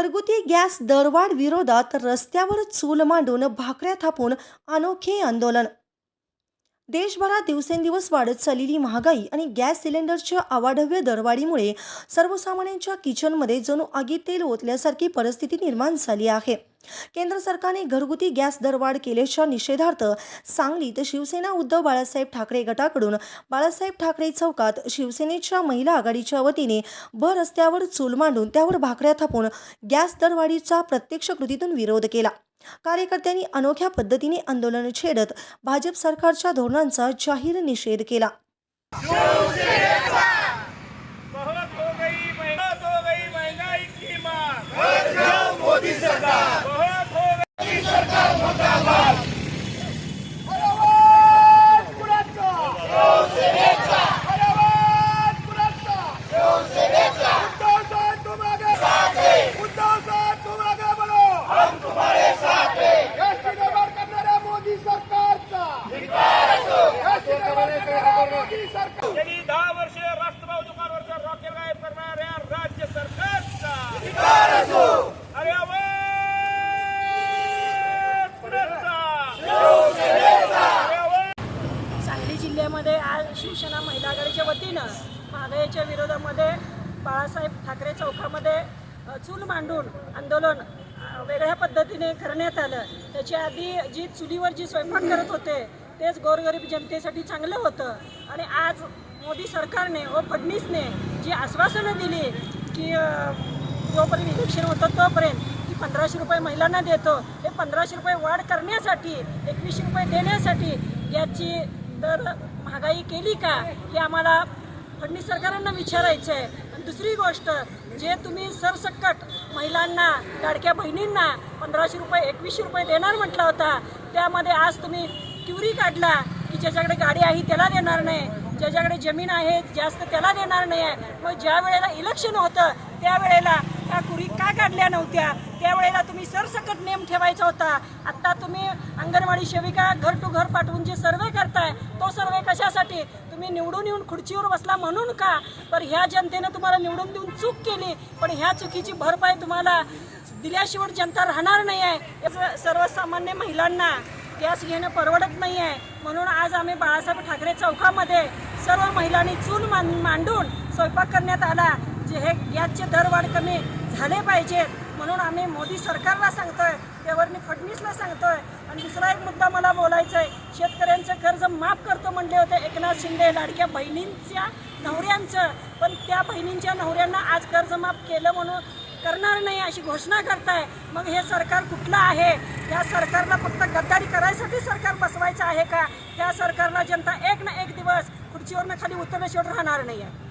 घरगुती गॅस दरवाढ विरोधात रस्त्यावर चूल मांडून भाकऱ्या थापून अनोखे आंदोलन देशभरात दिवसेंदिवस वाढत चाललेली महागाई आणि गॅस सिलेंडरच्या अवाढव्य दरवाढीमुळे सर्वसामान्यांच्या किचनमध्ये जणू आगीत तेल ओतल्यासारखी परिस्थिती निर्माण झाली आहे. केंद्र सरकारने घरगुती गॅस दरवाढ केल्याच्या निषेधार्थ सांगलीत शिवसेना उद्धव बाळासाहेब ठाकरे गटाकडून बाळासाहेब ठाकरे चौकात शिवसेनेच्या महिला आघाडीच्या वतीने भर रस्त्यावर चूल मांडून त्यावर भाकऱ्या थापून गॅस दरवाढीचा प्रत्यक्ष कृतीतून विरोध केला. कार्यकर्त्यांनी अनोख्या पद्धतीने आंदोलन छेडत भाजप सरकारच्या धोरणांचा जाहीर निषेध केला बहुत हो गई बहुत हो गई महंगाई की मार मोदी सरकार बहुत हो गई सरकार मुर्दाबाद आवाज कुणाचा आवाज कुणाचा उद्धव साहब तुम आगे उद्धव साहब तुम आगे बढ़ो हम तुम्हारे साथ हैं करणाऱ्या मोदी सरकारचा एसटी करणाऱ्या मोदी सरकार गेली दहा वर्षे राष्ट्रभाव दुकानवरचा रॉकेल गायब करणाऱ्या राज्य सरकारचा. अरे अरे सांगली जिल्ह्यामध्ये आज शिवसेना महिला आघाडीच्या वतीनं महागाईच्या विरोधामध्ये बाळासाहेब ठाकरे चौकामध्ये चूल मांडून आंदोलन वेगळ्या पद्धतीने करण्यात आलं. त्याच्या आधी जी चुलीवर जी स्वयंपाक करत होते तेच गोरगरीब जनतेसाठी चांगलं होतं. आणि आज मोदी सरकारने व फडणवीसने जी आश्वासनं दिली की जोपर्यंत इलेक्शन होतं तोपर्यंत की पंधराशे रुपये महिलांना देतो हे पंधराशे रुपये वाढ करण्यासाठी एकवीसशे रुपये देण्यासाठी याची दर महागाई केली का हे आम्हाला फडणवीस सरकारांना विचारायचं आहे आणि दुसरी गोष्ट जे तुम्ही सरसकट महिलांना लाडक्या बहिणींना पंधराशे रुपये एकवीसशे रुपये देणार म्हटला होता त्यामध्ये आज तुम्ही क्युरी काढला की ज्याच्याकडे गाडी आहे त्याला देणार नाही. ज्याच्याकडे जमीन आहे जास्त त्याला देणार नाही. आहे मग ज्या वेळेला इलेक्शन होतं त्यावेळेला त्या कुरी का काढल्या नव्हत्या? त्यावेळेला तुम्ही सरसकट नेम ठेवायचा होता. आत्ता तुम्ही अंगणवाडी सेविका घर टू घर पाठवून जे सर्वे करताय तो सर्वे कशासाठी तुम्ही निवडून येऊन खुर्चीवर बसला म्हणून का? तर ह्या जनतेनं तुम्हाला निवडून देऊन चूक केली पण ह्या चुकीची भरपाई तुम्हाला दिल्याशिवाय जनता राहणार नाही आहे. सर्वसामान्य महिलांना गॅस घेणं परवडत नाही आहे. म्हणून आज आम्ही बाळासाहेब ठाकरे चौकामध्ये सर्व महिलांनी चूल मान मांडून स्वयंपाक करण्यात आला जे हे गॅसचे दरवाढ कमी झाले पाहिजेत. म्हणून आम्ही मोदी सरकारला सांगतोय त्यावरनी फडणवीसला सांगतोय. आणि दुसरा एक मुद्दा मला बोलायचा आहे शेतकरी कर्ज माफ करतो म्हणले होते एकनाथ शिंदे लाडक्या बहिणींच्या नवऱ्यांचं पण त्या बहिणींच्या नवऱ्यांना आज कर्ज माफ केलं म्हणून करणार नाही अशी घोषणा करताय. मग हे सरकार कुठलं आहे? या सरकारला फक्त गद्दारी करायसाठी सरकार बसवायचं आहे का? त्या सरकारला जनता एक ना एक दिवस खुर्चीवरनं खाली उतरल्याशिवाय राहणार नाही आहे